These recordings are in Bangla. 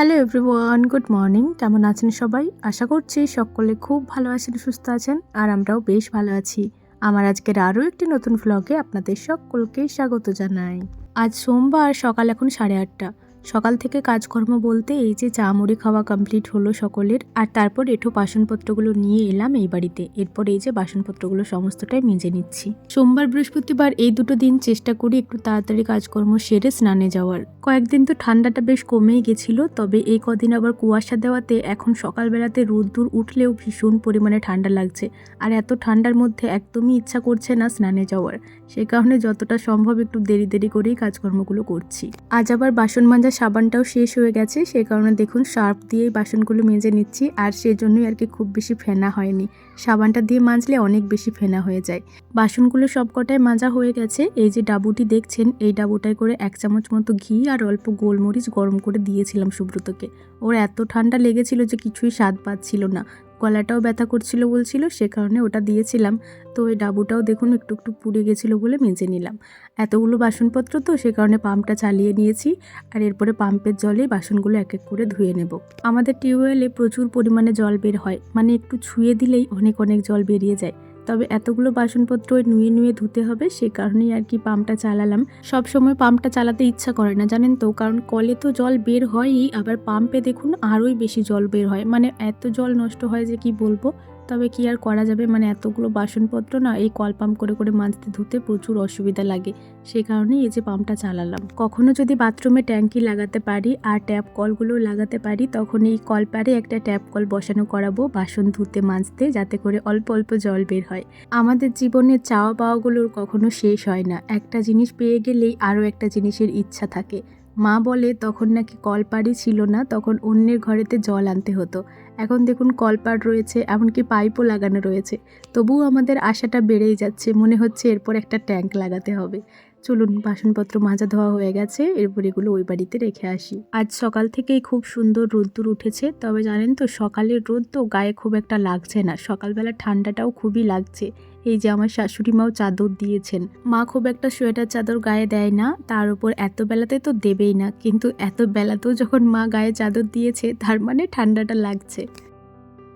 হ্যালো এভরিওয়ান গুড মর্নিং কেমন আছেন সবাই? আশা করছি সকলে খুব ভালো আছেন, সুস্থ আছেন, আর আমরাও বেশ ভালো আছি। আমার আজকের আরও একটি নতুন ভ্লগে আপনাদের সকলকে স্বাগত জানাই। আজ সোমবার, সকাল এখন সাড়ে আটটা। সকাল থেকে কাজকর্ম বলতে এই যে চা মুড়ি খাওয়া কমপ্লিট হলো সকলের, আর তারপর এঠো বাসনপত্রগুলো নিয়ে এলাম এই বাড়িতে। এরপর এই যে বাসনপত্রগুলো সমস্তটাই মেজে নিচ্ছি। সোমবার বৃহস্পতিবার এই দুটো দিন চেষ্টা করি একটু তাড়াতাড়ি কাজকর্ম সেরে স্নানে যাওয়ার। কয়েকদিন তো ঠান্ডাটা বেশ কমেই গেছিল, তবে এই কদিন আবার কুয়াশা দেওয়াতে এখন সকালবেলাতে রোদ্দুর উঠলেও ভীষণ পরিমাণে ঠান্ডা লাগছে, আর এত ঠান্ডার মধ্যে একদমই ইচ্ছা করছে না স্নানে যাওয়ার। সে কারণে যতটা সম্ভব একটু দেরি দেরি করেই কাজকর্মগুলো করছি। আজ আবার বাসন মাজা সাবানটাও শেষ হয়ে গেছে, সে কারণে দেখুন সার্ফ দিয়েই বাসনগুলো মেজে নিচ্ছি, আর সেজন্যই আর কি খুব বেশি ফেনা হয়নি। সাবানটা দিয়ে মাজলে অনেক বেশি ফেনা হয়ে যায়। বাসনগুলো সবকটাই মাজা হয়ে গেছে, এই যে ডাবুটি দেখছেন, এই ডাবুটায় করে এক চামচ মতো ঘি আর অল্প গোলমরিচ গরম করে দিয়েছিলাম সুব্রতকে। ওর এত ঠান্ডা লেগেছিল যে কিছুই স্বাদ পাচ্ছিল না। গলাটাও ব্যথা করছিল বলছিল, সে কারণে ওটা দিয়েছিলাম। তো ওই ডাবুটাও দেখুন একটু একটু পুড়ে গেছিল বলে মেজে নিলাম। এতগুলো বাসনপত্র তো সে কারণে পাম্পটা চালিয়ে নিয়েছি আর এরপরে পাম্পের জলে বাসনগুলো এক এক করে ধুয়ে নেব। আমাদের টিউবওয়েলে প্রচুর পরিমাণে জল বের হয় মানে একটু ছুঁয়ে দিলেই অনেক অনেক জল বেরিয়ে যায়। তবে এতগুলো বাসনপত্র নুয়ে নুয়ে ধুতে হবে, সে কারণেই আর কি পাম্পটা চালালাম। সব সময় পাম্পটা চালাতে ইচ্ছা করে না, জানেন তো? কারণ কলে তো জল বের হয়ই, আবার পাম্পে দেখুন আরোই বেশি জল বের হয়। মানে এত জল নষ্ট হয় যে কি বলব? তবে কি আর করা যাবে? মানে এতগুলো বাসনপত্র না এই কল পাম্প করে করে মাজতে ধুতে প্রচুর অসুবিধা লাগে। সেই কারণে এই যে পাম্পটা চালালাম। কখনো যদি বাথরুমে ট্যাঙ্কি লাগাতে পারি আর ট্যাপ কলগুলো লাগাতে পারি, তখন এই কল পারে একটা ট্যাপ কল বসানো করাবো, বাসন ধুতে মাজতে যাতে করে অল্প অল্প জল বের হয়। আমাদের জীবনে চাওয়া পাওয়াগুলোর কখনো শেষ হয় না। একটা জিনিস পেয়ে গেলেই আরও একটা জিনিসের ইচ্ছা থাকে। মা বলে, তখন নাকি কলপাড়ই ছিল না, তখন অন্যের ঘরেতে জল আনতে হতো। এখন দেখুন কলপাড় রয়েছে, এমনকি পাইপও লাগানো রয়েছে। তবুও আমাদের আশাটা বেড়েই যাচ্ছে, মনে হচ্ছে এরপর একটা ট্যাঙ্ক লাগাতে হবে। চলুন, বাসনপত্র মাজা ধোয়া হয়ে গেছে, এরপর এগুলো ওই বাড়িতে রেখে আসি। আজ সকাল থেকেই খুব সুন্দর রোদ্দুর উঠেছে, তবে জানেন তো, সকালের রোদ তো গায়ে খুব একটা লাগছে না। সকালবেলা ঠান্ডাটাও খুবই লাগছে। এই যে আমার শাশুড়ি মাও চাদর দিয়েছেন। মা খুব একটা সোয়েটার চাদর গায়ে দেয় না, তার উপর এত বেলাতে তো দেবেই না, কিন্তু এত বেলাতেও যখন মা গায়ে চাদর দিয়েছে, তার মানে ঠান্ডাটা লাগছে।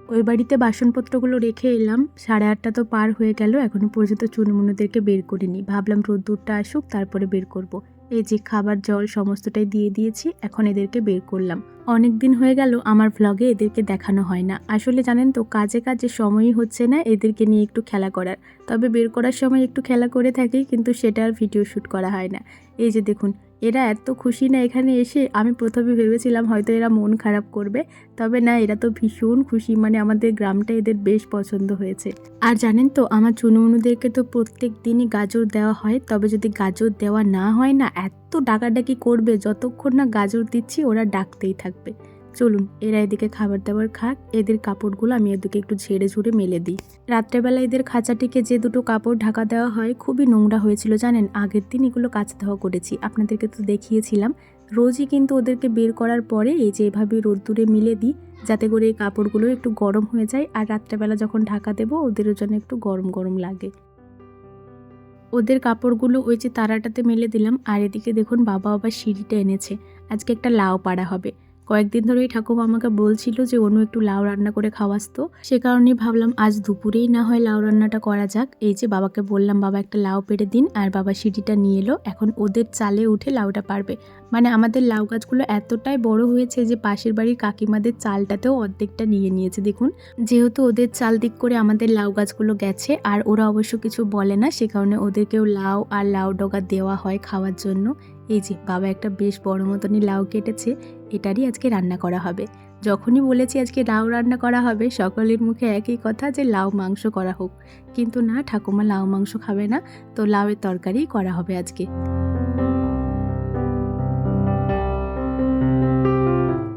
ওই বাড়িতে বাসনপত্রগুলো রেখে এলাম, সাড়ে আটটা তো পার হয়ে গেল এখনও পর্যন্ত চুনমুনোদেরকে বের করিনি। ভাবলাম রোদ্দুরটা আসুক, তারপরে বের করব। এই যে খাবার, জল সমস্তটাই দিয়ে দিয়েছি, এখন এদেরকে বের করলাম। অনেক দিন হয়ে গেল, আমার ভ্লগে এদেরকে দেখানো হয় না। আসলে জানেন তো, কাজে কাজে সময়ই হচ্ছে না এদেরকে নিয়ে একটু খেলা করার। তবে বের করার সময় একটু খেলা করে থাকি, কিন্তু সেটা আর ভিডিও শ্যুট করা হয় না। এই যে দেখুন এরা এত খুশি না এখানে এসে, আমি প্রথমে ভেবেছিলাম হয়তো এরা মন খারাপ করবে, তবে না, এরা তো ভীষণ খুশি মানে আমাদের গ্রামটা এদের বেশ পছন্দ হয়েছে। আর জানেন তো, আমার চুনুমুনুদেরকে তো প্রত্যেক দিনই গাজর দেওয়া হয়, তবে যদি গাজর দেওয়া না হয় না, এত ডাকাডাকি করবে, যতক্ষণ না গাজর দিচ্ছি, ওরা ডাকতেই থাকবে। চলুন, এরা এদিকে খাবার দাবার খাক, এদের কাপড়গুলো আমি এদিকে একটু ঝেড়ে ঝুড়ে মেলে দিই। রাত্রেবেলা এদের খাঁচাটিকে যে দুটো কাপড় ঢাকা দেওয়া হয়, খুবই নোংরা হয়েছিল, জানেন? আগের দিন এগুলো কাচা ধোয়া করেছি, আপনাদেরকে তো দেখিয়েছিলাম। রোজই কিন্তু ওদেরকে বের করার পরে এই যে এভাবে রোদ্দুরে মিলে দিই, যাতে করে এই কাপড়গুলো একটু গরম হয়ে যায়, আর রাত্রেবেলা যখন ঢাকা দেবো ওদেরও যেন একটু গরম গরম লাগে। ওদের কাপড়গুলো ওই যে তারাটাতে মেলে দিলাম, আর এদিকে দেখুন বাবা আবার সিঁড়িটা এনেছে। আজকে একটা লাউ পাড়া হবে। কয়েকদিন ধরেই ঠাকুমা আমাকে বলছিল যে অনু একটু লাউ রান্না করে খাওয়াসতো। সে কারণেই ভাবলাম আজ দুপুরেই না হয় লাউ রান্নাটা করা যাক। এই যে বাবাকে বললাম, বাবা, একটা লাউ পেড়ে দিন। আর বাবা সিঁড়িটা নিয়ে এলো। এখন ওদের চালে উঠে লাউটা পারবে। মানে আমাদের লাউ গাছগুলো এতটাই বড় হয়েছে যে পাশের বাড়ির কাকিমাদের চালটাতেও অর্ধেকটা নিয়ে নিয়েছে, দেখুন। যেহেতু ওদের চাল দিক করে আমাদের লাউ গাছগুলো গেছে, আর ওরা অবশ্য কিছু বলে না, সে কারণে ওদেরকেও লাউ আর লাউ ডগা দেওয়া হয় খাওয়ার জন্য। এই যে বাবা একটা বেশ বড় মতনই লাউ কেটেছে। এটারই আজকে রান্না করা হবে। যখনই বলেছি আজকে লাউ রান্না করা হবে, সকলের মুখে একই কথা যে লাউ মাংস করা হোক। কিন্তু না, ঠাকুমা লাউ মাংস খাবে না, তো লাউয়ের তরকারিই করা হবে আজকে।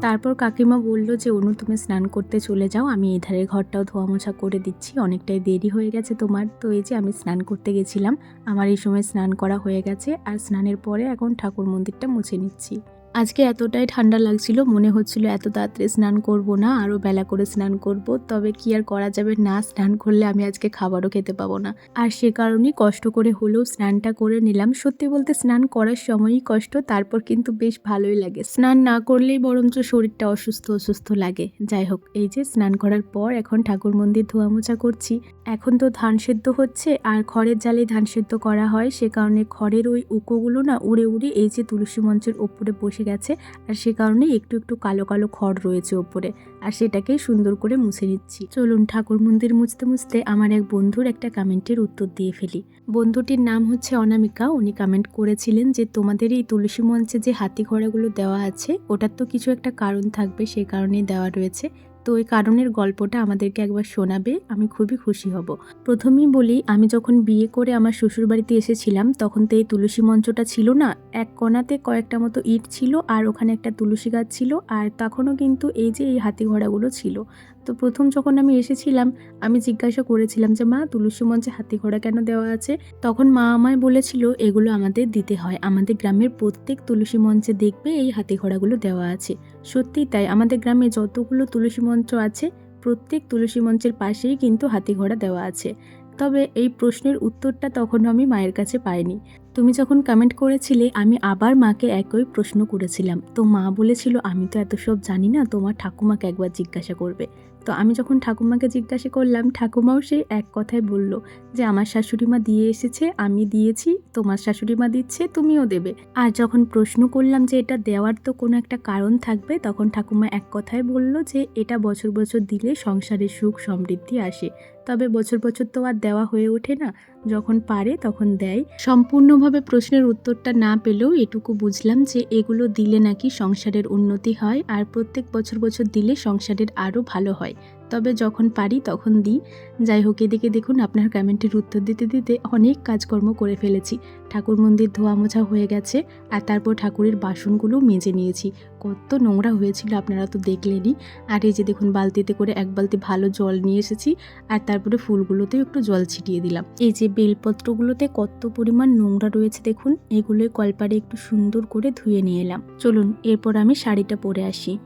তারপর কাকিমা বলল যে, অনু, তুমি স্নান করতে চলে যাও, আমি এধারের ঘরটাও ধোয়া মোছা করে দিচ্ছি, অনেকটাই দেরি হয়ে গেছে তোমার। তো এই যে, আমি স্নান করতে গেছিলাম, আমার এই সময় স্নান করা হয়ে গেছে, আর স্নানের পরে এখন ঠাকুর মন্দিরটা মুছে নিচ্ছি। আজকে এতটাই ঠান্ডা লাগছিল, মনে হচ্ছিল এত তাড়াতাড়ি স্নান করব না আরও বেলা করে স্নান করব, তবে কি আর করা যাবে? না, স্নান করলে আমি আজকে খাবারও খেতে পাবো না। আর সে কারণেই কষ্ট করে হলেও স্নানটা করে নিলাম। সত্যি বলতে স্নান করার সময়ই কষ্ট, তারপর কিন্তু বেশ ভালোই লাগে। স্নান না করলেই বরঞ্চ শরীরটা অসুস্থ অসুস্থ লাগে। যাই হোক, এই যে স্নান করার পর এখন ঠাকুর মন্দির ধোয়া মোছা করছি। এখন তো ধান সেদ্ধ হচ্ছে, আর খড়ের জালে ধান সেদ্ধ করা হয়। সে কারণে খড়ের ওই উকোগুলো না উড়ে উড়ে এই যে তুলসী মঞ্চের ওপরে বসে গেছে আর সে কারণে একটু একটু কালো কালো খড় রয়েছে ওপরে আর সেটাকে সুন্দর করে মুছে নিচ্ছি। চলুন ঠাকুর মন্দির মুছতে মুছতে আমার এক বন্ধুর একটা কমেন্টের উত্তর দিয়ে ফেলি। বন্ধুটির নাম হচ্ছে অনামিকা। উনি কমেন্ট করেছিলেন যে, তোমাদের এই তুলসী মঞ্চে যে হাতি ঘোড়াগুলো দেওয়া আছে, ওটার তো কিছু একটা কারণ থাকবে সেই কারণেই দেওয়া রয়েছে। তো ওই কারণের গল্পটা আমাদেরকে একবার শোনাবে, আমি খুবই খুশি হব। প্রথমেই বলি, আমি যখন বিয়ে করে আমার শ্বশুরবাড়িতে এসেছিলাম, তখন তো এই তুলসী মঞ্চটা ছিল না, এক কণাতে কয়েকটা মতো ইট ছিল আর ওখানে একটা তুলসী গাছ ছিল আর তখনও কিন্তু এই যে এই হাতি ঘোড়াগুলো ছিল। তো প্রথম যখন আমি এসেছিলাম, আমি জিজ্ঞাসা করেছিলাম যে, মা তুলসী মঞ্চে হাতি ঘোড়া কেন দেওয়া আছে? তখন মা আমায় বলেছিল, এগুলো আমাদের দিতে হয়। আমাদের গ্রামের প্রত্যেক তুলসী মঞ্চে দেখবে এই হাতি ঘোড়াগুলো দেওয়া আছে। সত্যিই তাই, আমাদের গ্রামে যতগুলো তুলসী মঞ্চ আছে, প্রত্যেক তুলসী মঞ্চের পাশেই কিন্তু হাতি ঘোড়া দেওয়া আছে। তবে এই প্রশ্নের উত্তরটা তখন আমি মায়ের কাছে পাইনি। তুমি যখন কমেন্ট করেছিলে, আমি আবার মাকে একই প্রশ্ন করেছিলাম। তো মা বলেছিল, আমি তো এত সব জানি না, তোমার ঠাকুমাকে একবার জিজ্ঞাসা করবে। তো আমি যখন ঠাকুমাকে জিজ্ঞাসা করলাম, ঠাকুমাও সেই এক কথাই বলল যে, আমার শাশুড়িমা দিয়ে এসেছে, আমি দিয়েছি, তোমার শাশুড়িমা দিচ্ছে, তুমিও দেবে। আর যখন প্রশ্ন করলাম যে, এটা দেওয়ার তো কোনো একটা কারণ থাকবে, তখন ঠাকুমা এক কথায় বলল যে, এটা বছর বছর দিলে সংসারে সুখ সমৃদ্ধি আসে। তবে বছর বছর তো আর দেওয়া হয়ে ওঠে না। যখন পারে তখন দেয়। সম্পূর্ণভাবে প্রশ্নের উত্তরটা না পেলেও এটুকু বুঝলাম যে এগুলো দিলে নাকি সংসারের উন্নতি হয় আর প্রত্যেক বছর বছর দিলে সংসারের আরও ভালো হয়। তবে যখন পারি তখন দিই। যাই হোক, এদিকে দেখুন আপনার কমেন্টের উত্তর দিতে দিতে অনেক কাজকর্ম করে ফেলেছি। ঠাকুর মন্দির ধোয়া মোছা হয়ে গেছে আর তারপর ঠাকুরের বাসনগুলো মেজে নিয়েছি। কত নোংরা হয়েছিল আপনারা তো দেখলেনই। আর এই যে দেখুন, বালতিতে করে এক বালতি ভালো জল নিয়ে এসেছি আর তারপরে ফুলগুলোতেও একটু জল ছিটিয়ে দিলাম। এই যে বেলপত্রগুলোতে কত পরিমাণ নোংরা রয়েছে দেখুন, এগুলোই কলপারে একটু সুন্দর করে ধুয়ে নিয়ে এলাম। চলুন, এরপর আমি শাড়িটা পরে আসি।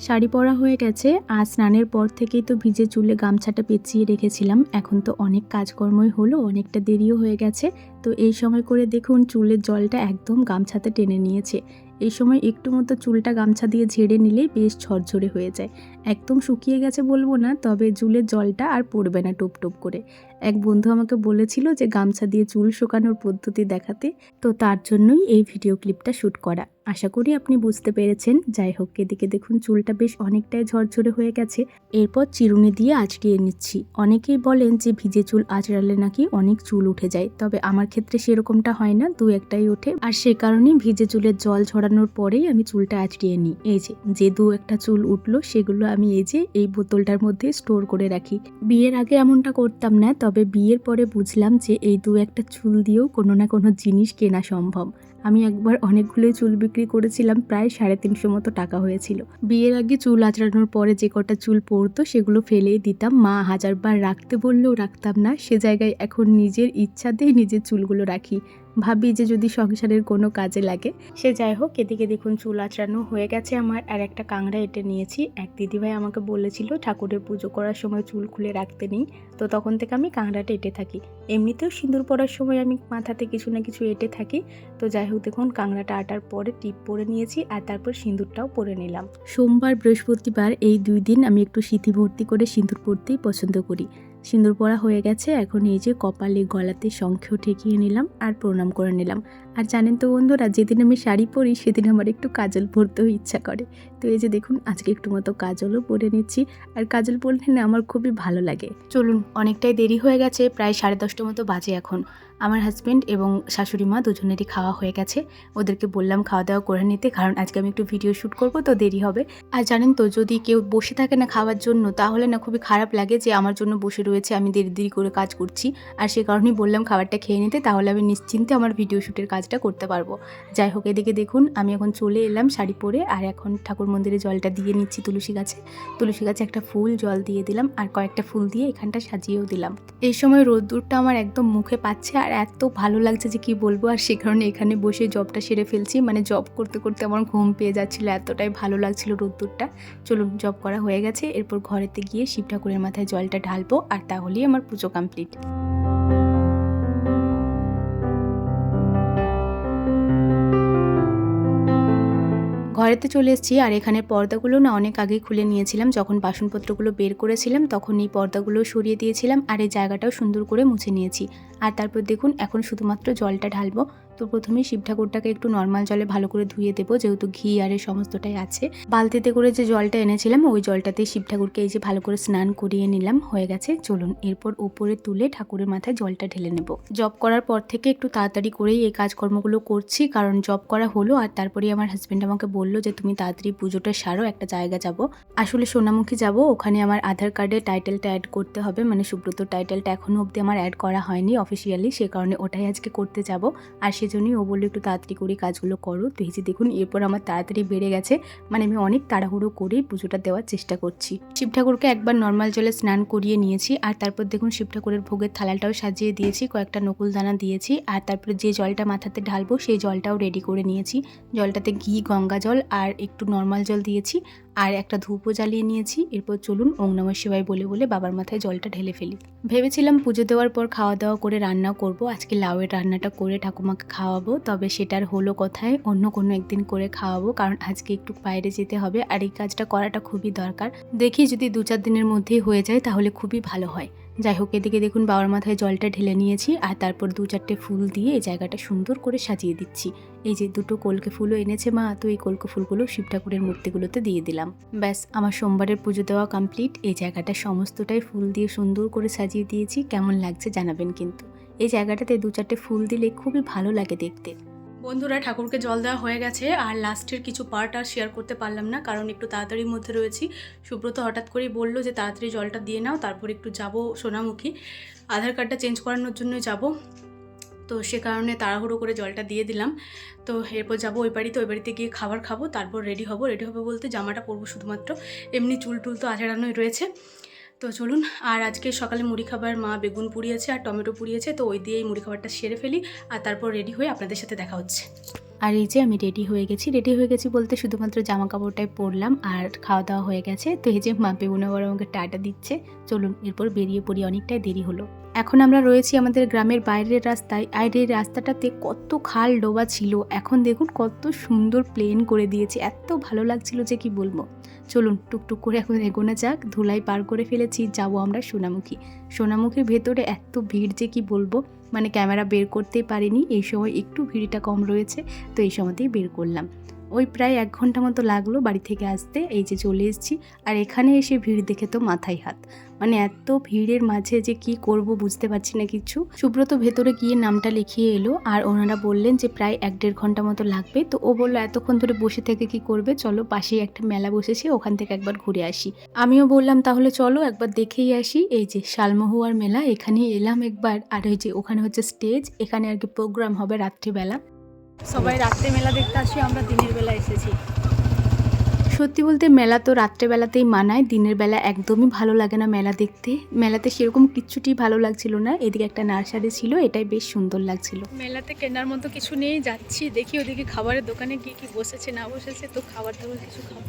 শাড়ি পরা হয়ে গেছে, আর স্নানের পর থেকেই তো ভিজে চুলে গামছাটা পেঁচিয়ে রেখেছিলাম। এখন তো অনেক কাজকর্মই হলো, অনেকটা দেরিও হয়ে গেছে। তো এই সময় করে দেখুন চুলের জলটা একদম গামছাতে টেনে নিয়েছে। এই সময় একটু মতো চুলটা গামছা দিয়ে ঝেড়ে নিলেই বেশ ঝরঝরে হয়ে যায়। একদম শুকিয়ে গেছে বলব না, তবে চুলের জলটা আর পড়বে না টোপ টোপ করে। এক বন্ধু আমাকে বলেছিল যে গামছা দিয়ে চুল শুকানোর পদ্ধতি দেখাতে, তো তার জন্যই এই ভিডিও ক্লিপটা শ্যুট করা। আশা করি আপনি বুঝতে পেরেছেন। যাই হোক, এদিকে দেখুন চুলটা বেশ অনেকটাই ঝরঝরে হয়ে গেছে। এরপর চিরুনি দিয়ে আঁচড়িয়ে নিচ্ছি। অনেকেই বলেন যে ভিজে চুল আঁচড়ালে নাকি অনেক চুল উঠে যায়, তবে আমার ক্ষেত্রে সেরকমটা হয় না, দু একটাই ওঠে। আর সে কারণেই ভিজে চুলের জল ঝরানোর পরেই আমি চুলটা আঁচড়িয়ে নিই। এই যে যে দু একটা চুল উঠল, সেগুলো আমি এই যে, এই বোতলটার মধ্যে স্টোর করে রাখি। বিয়ের আগে এমনটা করতাম না, তবে বিয়ের পরে বুঝলাম যে, এই দু একটা চুল দিয়েও কোনো না কোনো জিনিস কেনা সম্ভব। আমি একবার অনেকগুলোই চুল বিক্রি করেছিলাম, প্রায় সাড়ে তিনশো মতো টাকা হয়েছিল। বিয়ের আগে চুল আঁচড়ানোর পরে যে কটা চুল পড়তো সেগুলো ফেলেই দিতাম। মা হাজারবার রাখতে বললেও রাখতাম না। সে জায়গায় এখন নিজের ইচ্ছাতেই নিজের চুলগুলো রাখি। ভাবি যে যদি সংসারের কোনো কাজে লাগে, সে যাই হোক, এদিকে দেখুন চুল আঁচড়ানো হয়ে গেছে আমার, আর একটা কাংড়া এঁটে নিয়েছি। এক দিদিভাই আমাকে বলেছিল, ঠাকুরের পুজো করার সময় চুল খুলে রাখতে নেই, তো তখন থেকে আমি কাংড়াটা এঁটে থাকি। এমনিতেও সিঁদুর পরার সময় আমি মাথাতে কিছু না কিছু এঁটে থাকি, তো যাই হোক, দেখুন কাংড়াটা আটার পরে টিপ পরে নিয়েছি, আর তারপর সিঁদুরটাও পরে নিলাম। সোমবার, বৃহস্পতিবার এই দুই দিন আমি একটু সিঁথি ভর্তি করে সিঁদুর পরতেই পছন্দ করি। সিঁদুর পরা হয়ে গেছে, এখন এই যে কপালে গলাতে শঙ্খ ঠেকিয়ে নিলাম আর প্রণাম করে নিলাম। আর জানেন তো বন্ধুরা, যেদিন আমি শাড়ি পরি, সেদিন আমার একটু কাজল পরতেও ইচ্ছা করে। তো এই যে দেখুন, আজকে একটু মতো কাজলও পরে নিচ্ছি। আর কাজল পরলে না আমার খুবই ভালো লাগে। চলুন, অনেকটাই দেরি হয়ে গেছে, প্রায় সাড়ে দশটা মতো বাজে এখন। আমার হাজব্যান্ড এবং শাশুড়ি মা দুজনেরই খাওয়া হয়ে গেছে। ওদেরকে বললাম খাওয়া দাওয়া করে নিতে, কারণ আজকে আমি একটু ভিডিও শ্যুট করব, তো দেরি হবে। আর জানেন তো, যদি কেউ বসে থাকে না খাওয়ার জন্য, তাহলে না খুবই খারাপ লাগে যে আমার জন্য বসে রয়েছে, আমি দেরি দেরি করে কাজ করছি। আর সে কারণেই বললাম খাবারটা খেয়ে নিতে, তাহলে আমি নিশ্চিন্তে আমার ভিডিও শ্যুটের কাজ কাজটা করতে পারব। যাই হোক, এদিকে দেখুন, আমি এখন চলে এলাম শাড়ি পরে, আর এখন ঠাকুর মন্দিরে জলটা দিয়ে নিচ্ছি তুলসী গাছে। তুলসী গাছে একটা ফুল জল দিয়ে দিলাম, আর কয়েকটা ফুল দিয়ে এখানটা সাজিয়েও দিলাম। এই সময় রোদ্দুরটা আমার একদম মুখে পাচ্ছে, আর এত ভালো লাগছে যে কি বলব, আর সে কারণে এখানে বসে জবটা সেরে ফেলছি। মানে জব করতে করতে আমার ঘুম পেয়ে যাচ্ছিল, এতটাই ভালো লাগছিল রোদ্দুরটা। চলুন, জব করা হয়ে গেছে, এরপর ঘরেতে গিয়ে শিব ঠাকুরের মাথায় জলটা ঢালবো, আর তাহলেই আমার পুজো কমপ্লিট ঘরেতে চলে এসেছি আর এখানে পর্দাগুলো না অনেক আগে খুলে নিয়েছিলাম। যখন বাসনপত্রগুলো বের করেছিলাম, তখন এই পর্দাগুলো সরিয়ে দিয়েছিলাম আর এই জায়গাটাও সুন্দর করে মুছে নিয়েছি। আর তারপর দেখুন, এখন শুধুমাত্র জলটা ঢালবো। তো প্রথমে শিব ঠাকুরটাকে একটু নর্মাল জলে ভালো করে ধুয়ে দেবো, যেহেতু ঘি আর এই সমস্তটাই আছে। বালতিতে করে যে জলটা এনেছিলাম, ওই জলটাতেই শিব ঠাকুরকে এই যে ভালো করে স্নান করিয়ে নিলাম, হয়ে গেছে। চলুন, এরপর উপরে তুলে ঠাকুরের মাথায় জলটা ঢেলে নেব। জব করার পর থেকে একটু তাড়াতাড়ি করেই এই কাজকর্মগুলো করছি, কারণ জব করা হলো আর তারপরেই আমার হাজব্যান্ড আমাকে বলল যে, তুমি তাড়াতাড়ি পুজোটা সারো, একটা জায়গা যাব। আসলে সোনামুখী যাব, ওখানে আমার আধার কার্ডে টাইটেলটা অ্যাড করতে হবে মানে সুব্রত টাইটেলটা এখনও অবধি আমার অ্যাড করা হয়নি অফিসিয়ালি সে কারণে ওটাই আজকে করতে যাব। আর সেজন্যই ও বলল, একটু তাড়াতাড়ি করে কাজগুলো করো। তো এই যে দেখুন, এরপর আমার তাড়াতাড়ি বেড়ে গেছে। মানে আমি অনেক তাড়াহুড়ো করে পুজোটা দেওয়ার চেষ্টা করছি। শিব ঠাকুরকে একবার নর্মাল জলে স্নান করিয়ে নিয়েছি, আর তারপর দেখুন, শিব ঠাকুরের ভোগের থালাটাও সাজিয়ে দিয়েছি, কয়েকটা নকুল দানা দিয়েছি, আর তারপরে যে জলটা মাথাতে ঢালবো, সেই জলটাও রেডি করে নিয়েছি। জলটাতে ঘি, গঙ্গা জল, আর একটু নর্মাল জল দিয়েছি। আর একটা ধূপও জ্বালিয়ে নিয়েছি। এরপর চলুন ওং নমঃ শিবায় বলে বলে বাবার মাথায় জলটা ঢেলে ফেলি। ভেবেছিলাম পুজো দেওয়ার পর খাওয়া দাওয়া করে রান্না করব। আজকে লাউয়ের রান্নাটা করে ঠাকুমাকে খাওয়াবো। তবে সেটার হলো কথায়? অন্য কোনো একদিন করে খাওয়াবো। কারণ আজকে একটু বাইরে যেতে হবে। আর এই কাজটা করাটা খুবই দরকার। দেখি যদি দু চার দিনের মধ্যেই হয়ে যায় তাহলে খুবই ভালো হয়। যাই হোক, এদিকে দেখুন বাবার মাথায় জলটা ঢেলে নিয়েছি আর তারপর দু চারটে ফুল দিয়ে এই জায়গাটা সুন্দর করে সাজিয়ে দিচ্ছি। এই যে দুটো কলকে ফুলও এনেছে মা, তো এই কলকে ফুলগুলো শিব ঠাকুরের মূর্তিগুলোতে দিয়ে দিলাম। ব্যাস, আমার সোমবারের পুজো দেওয়া কমপ্লিট এই জায়গাটা সমস্তটাই ফুল দিয়ে সুন্দর করে সাজিয়ে দিয়েছি। কেমন লাগছে জানাবেন কিন্তু। এই জায়গাটাতে দু চারটে ফুল দিলে খুবই ভালো লাগে দেখতে। বন্ধুরা, ঠাকুরকে জল দেওয়া হয়ে গেছে আর লাস্টের কিছু পার্ট আর শেয়ার করতে পারলাম না, কারণ একটু তাড়াতাড়ির মধ্যে রয়েছি। সুব্রত হঠাৎ করেই বলল যে, তাড়াতাড়ি জলটা দিয়ে নাও, তারপর একটু যাব সোনামুখী। আধার কার্ডটা চেঞ্জ করানোর জন্য যাব। তো সে কারণে তাড়াহুড়ো করে জলটা দিয়ে দিলাম। তো এরপর যাব ওই বাড়িতে ওই বাড়িতে গিয়ে খাবার খাব, তারপর রেডি হব। রেডি হবে বলতে জামাটা পরবো শুধুমাত্র। এমনি চুল টুল তো আচড়ানোই রয়েছে। তো চলুন, আর আজকে সকালে মুড়ি খাবার মা বেগুন পুড়িয়েছে আর টমেটো পুড়িয়েছে, তো ওই দিয়েই মুড়ি খাবারটা সেরে ফেলি আর তারপর রেডি হয়ে আপনাদের সাথে দেখা হচ্ছে। আর এই যে আমি রেডি হয়ে গেছি, রেডি হয়ে গেছি বলতে শুধুমাত্র জামা কাপড়টাই পরলাম আর খাওয়া দাওয়া হয়ে গেছে, তো এই যে মা বেগুন আবার আমাকে টাটা দিচ্ছে। চলুন, এরপর বেরিয়ে পড়ি, অনেকটাই দেরি হলো। এখন আমরা রয়েছি আমাদের গ্রামের বাইরের রাস্তায়, আর এই রাস্তাটাতে কত খাল ডোবা ছিল, এখন দেখুন কত সুন্দর প্লেন করে দিয়েছে, এত ভালো লাগছিল যে কি বলব। চলুন টুকটুক করে এখন এগোনো যাক, ধুলাই পার করে ফেলেছি, যাব আমরা সোনামুখী। সোনামুখীর ভেতরে এত ভিড় যে কি বলব মানে ক্যামেরা বের করতেই পারিনি, এই সময় একটু ভিড়টা কম রয়েছে, তো এই সময়তেই বের করলাম। ওই প্রায় এক ঘণ্টা মতো লাগল বাড়ি থেকে আসতে, এই যে চলে এসেছি। আর এখানে এসে ভিড় দেখে তো মাথায় হাত। মানে এত ভিড়ের মাঝে যে কি করব বুঝতে পারছি না কিছু। সুব্রত ভেতরে গিয়ে নামটা লিখিয়ে এলো আর ওনারা বললেন যে প্রায় এক দেড় ঘণ্টা মতো লাগবে। তো ও বলল, এতক্ষণ ধরে বসে থেকে কি করবে? চলো পাশেই একটা মেলা বসেছে, ওখান থেকে একবার ঘুরে আসি। আমিও বললাম, তাহলে চলো একবার দেখেই আসি। এই যে শালমহুয়ার মেলা, এখানেই এলাম একবার। আর ওই যে ওখানে হচ্ছে স্টেজ এখানে আর কি প্রোগ্রাম হবে রাত্রিবেলা। সবাই রাত্রে মেলা দেখতে আসি আমরা দিনের বেলা এসেছি। সত্যি বলতে মেলা তো রাত্রেবেলাতেই মানায় দিনের বেলা একদমই ভালো লাগে না মেলা দেখতে। মেলাতে সেরকম কিচ্ছুটি ভালো লাগছিল না এদিকে একটা নার্সারি ছিল এটাই বেশ সুন্দর লাগছিল। মেলাতে কেনার মতো কিছু নেই যাচ্ছি দেখি ওদিকে খাবারের দোকানে কি কি বসেছে না বসেছে তো খাবার দাবার কিছু খাব।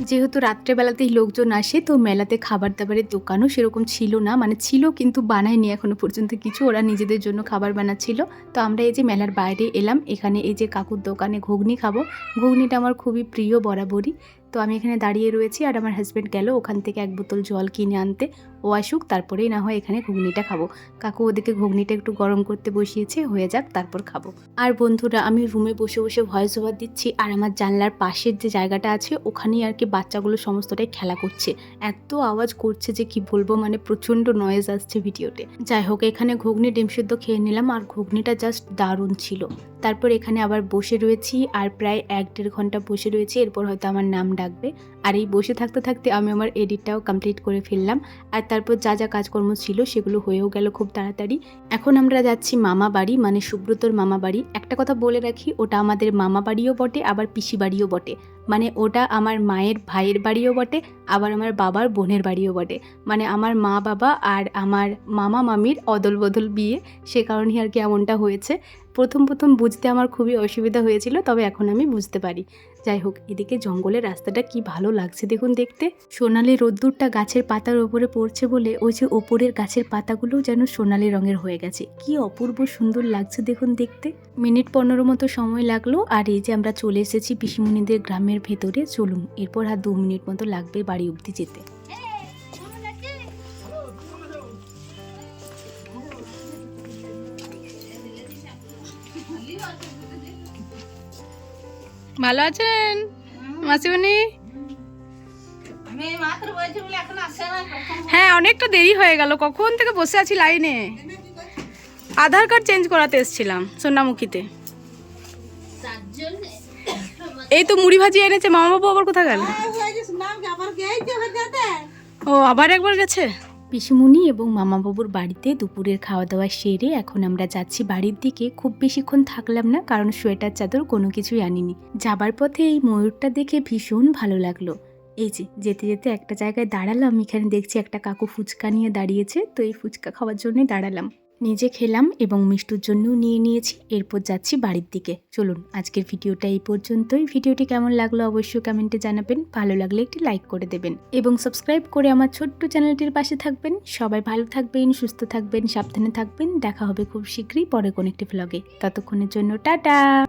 যেহেতু রাত্রেবেলাতেই লোকজন আসে, তো মেলাতে খাবার দাবারের দোকানও সেরকম ছিল না। মানে ছিল কিন্তু বানায়নি এখনও পর্যন্ত কিছু। ওরা নিজেদের জন্য খাবার বানাচ্ছিল। তো আমরা এই যে মেলার বাইরে এলাম, এখানে এই যে কাকুর দোকানে ঘুগনি খাব। ঘুগনিটা আমার খুবই প্রিয় বরাবরই। তো আমি এখানে দাঁড়িয়ে রয়েছি আর আমার হাজব্যান্ড গেল ওখান থেকে এক বোতল জল কিনে আনতে। ও আসুক, তারপরেই না হয় এখানে ঘুগনিটা খাব। কাকু ওদিকে ঘুগনিটা একটু গরম করতে বসিয়েছে, হয়ে যাক, তারপর খাব। আর বন্ধুরা, আমি রুমে বসে বসে ভয়েস ওভার দিচ্ছি, আর আমার জানলার পাশের যে জায়গাটা আছে, ওখানেই আর কি বাচ্চাগুলো সমস্তটাই খেলা করছে। এত আওয়াজ করছে যে কি বলব মানে প্রচণ্ড নয়েজ আসছে ভিডিওতে যাই হোক, এখানে ঘুগনি ডিম সিদ্ধ খেয়ে নিলাম, আর ঘুগনিটা জাস্ট দারুণ ছিল। তারপর এখানে আবার বসে রয়েছি, আর প্রায় এক দেড় ঘণ্টা বসে রয়েছি, এরপর হয়তো আমার নাম ডাকবে। আর এই বসে থাকতে থাকতে আমি আমার এডিটটাও কমপ্লিট করে ফেললাম। আর তারপর যা যা কাজকর্ম ছিল সেগুলো হয়েও গেল খুব তাড়াতাড়ি। এখন আমরা যাচ্ছি মামা বাড়ি মানে সুব্রতর মামা বাড়ি। একটা কথা বলে রাখি, ওটা আমাদের মামা বাড়িও বটে, আবার পিসি বাড়িও বটে। মানে ওটা আমার মায়ের ভাইয়ের বাড়িও বটে, আবার আমার বাবার বোনের বাড়িও বটে। মানে আমার মা বাবা আর আমার মামা মামির অদল বদল বিয়ে, সে কারণেই আর কি এমনটা হয়েছে। প্রথম প্রথম বুঝতে আমার খুবই অসুবিধা হয়েছিল, তবে এখন আমি বুঝতে পারি। যাই হোক, এদিকে জঙ্গলের রাস্তাটা কি ভালো লাগছে দেখুন দেখতে। সোনালি রোদ্দুরটা গাছের পাতার ওপরে পড়ছে বলে ওই যে ওপরের গাছের পাতাগুলো যেন সোনালি রঙের হয়ে গেছে। কি অপূর্ব সুন্দর লাগছে দেখুন দেখতে। মিনিট পনেরো মতো সময় লাগল, আর এই যে আমরা চলে এসেছি পিসিমণিদের গ্রামের ভেতরে চলুন। এরপর আর দু মিনিট মতো লাগবে বাড়ি অবধি যেতে। ভালো আছেন? মাসিমণি? হ্যাঁ অনেকটা দেরি হয়ে গেল। কখন থেকে বসে আছি লাইনে? আধার কার্ড চেঞ্জ করাতে এসেছিলাম সোনামুখীতে। এই তো মুড়ি ভাজি এনেছে মামা বাবু আবার কোথায় গেল ও আবার একবার গেছে? পিসিমুনি এবং মামাবাবুর বাড়িতে দুপুরের খাওয়া দাওয়া সেরে এখন আমরা যাচ্ছি বাড়ির দিকে। খুব বেশিক্ষণ থাকলাম না কারণ সোয়েটার চাদর কোনো কিছুই আনিনি। যাবার পথে এই ময়ূরটা দেখে ভীষণ ভালো লাগল। এই যে যেতে যেতে একটা জায়গায় দাঁড়ালাম এখানে দেখছি একটা কাকু ফুচকা নিয়ে দাঁড়িয়েছে তো এই ফুচকা খাওয়ার জন্যই দাঁড়ালাম। নিজে খেলাম এবং মিষ্টুর জন্যও নিয়ে নিয়েছি। এরপর যাচ্ছি বাড়ির দিকে। চলুন, আজকের ভিডিওটা এই পর্যন্তই। ভিডিওটি কেমন লাগল অবশ্যই কমেন্টে জানাবেন। ভালো লাগলে একটি লাইক করে দেবেন এবং সাবস্ক্রাইব করে আমার ছোট্ট চ্যানেলটির পাশে থাকবেন। সবাই ভালো থাকবেন, সুস্থ থাকবেন, সাবধানে থাকবেন। দেখা হবে খুব শীঘ্রই পরে কোনো একটি ভ্লগে ততক্ষণের জন্য টাটা!